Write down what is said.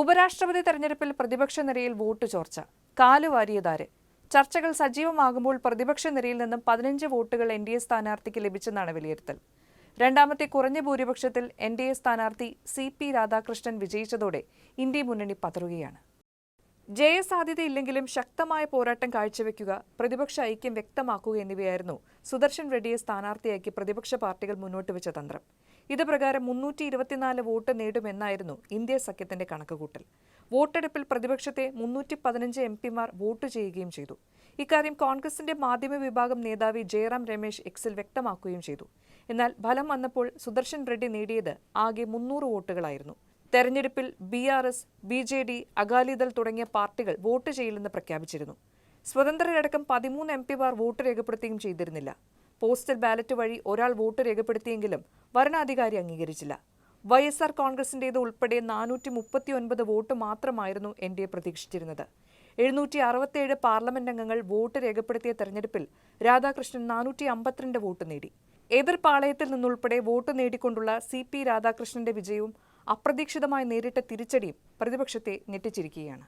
ഉപരാഷ്ട്രപതി തെരഞ്ഞെടുപ്പിൽ പ്രതിപക്ഷ നിരയിൽ വോട്ട് ചോർച്ച കാലുവാരിയതാര് ചർച്ചകൾ സജീവമാകുമ്പോൾ പ്രതിപക്ഷ നിരയിൽ നിന്നും പതിനഞ്ച് വോട്ടുകൾ എൻ ഡി എ സ്ഥാനാർത്ഥിക്ക് ലഭിച്ചെന്നാണ് വിലയിരുത്തൽ. രണ്ടാമത്തെ കുറഞ്ഞ ഭൂരിപക്ഷത്തിൽ എൻ ഡി എ സ്ഥാനാർത്ഥി സി പി രാധാകൃഷ്ണൻ വിജയിച്ചതോടെ ഇന്ത്യ മുന്നണി പതറുകയാണ്. ജയസാധ്യതയില്ലെങ്കിലും ശക്തമായ പോരാട്ടം കാഴ്ചവെക്കുക പ്രതിപക്ഷ ഐക്യം വ്യക്തമാക്കുക എന്നിവയായിരുന്നു സുദർശൻ റെഡ്ഡിയെ സ്ഥാനാർത്ഥിയാക്കി പ്രതിപക്ഷ പാർട്ടികൾ മുന്നോട്ട് വെച്ച തന്ത്രം. ഇത് പ്രകാരം മുന്നൂറ്റി ഇരുപത്തിനാല് വോട്ട് നേടുമെന്നായിരുന്നു ഇന്ത്യ സഖ്യത്തിന്റെ കണക്കുകൂട്ടൽ. വോട്ടെടുപ്പിൽ പ്രതിപക്ഷത്തെ മുന്നൂറ്റി പതിനഞ്ച് എം പിമാർ വോട്ട് ചെയ്യുകയും ചെയ്തു. ഇക്കാര്യം കോൺഗ്രസിന്റെ മാധ്യമ വിഭാഗം നേതാവി ജയറാം രമേശ് എക്സിൽ വ്യക്തമാക്കുകയും ചെയ്തു. എന്നാൽ ഫലം വന്നപ്പോൾ സുദർശൻ റെഡ്ഡി നേടിയത് ആകെ മുന്നൂറ് വോട്ടുകളായിരുന്നു. തെരഞ്ഞെടുപ്പിൽ B R S B J D Akali Dal തുടങ്ങിയ പാർട്ടികൾ വോട്ട് ചെയ്യില്ലെന്ന് പ്രഖ്യാപിച്ചിരുന്നു. സ്വതന്ത്രരടക്കം പതിമൂന്ന് എം പിമാർ വോട്ട് രേഖപ്പെടുത്തുകയും ചെയ്തിരുന്നില്ല. പോസ്റ്റൽ ബാലറ്റ് വഴി ഒരാൾ വോട്ട് രേഖപ്പെടുത്തിയെങ്കിലും വരണാധികാരി അംഗീകരിച്ചില്ല. വൈ എസ് ആർ കോൺഗ്രസിന്റേത് ഉൾപ്പെടെ നാനൂറ്റി മുപ്പത്തി ഒൻപത് വോട്ട് മാത്രമായിരുന്നു എൻ ഡി എ പ്രതീക്ഷിച്ചിരുന്നത്. എഴുന്നൂറ്റി അറുപത്തേഴ് പാർലമെന്റ് അംഗങ്ങൾ വോട്ട് രേഖപ്പെടുത്തിയ തെരഞ്ഞെടുപ്പിൽ രാധാകൃഷ്ണൻ നാനൂറ്റി അമ്പത്തിരണ്ട് വോട്ട് നേടി. എതിർ പാളയത്തിൽ നിന്നുൾപ്പെടെ വോട്ട് നേടിക്കൊണ്ടുള്ള സി പി രാധാകൃഷ്ണന്റെ വിജയവും അപ്രതീക്ഷിതമായി നേരിട്ട തിരിച്ചടിയും പ്രതിപക്ഷത്തെ ഞെട്ടിച്ചിരിക്കുകയാണ്.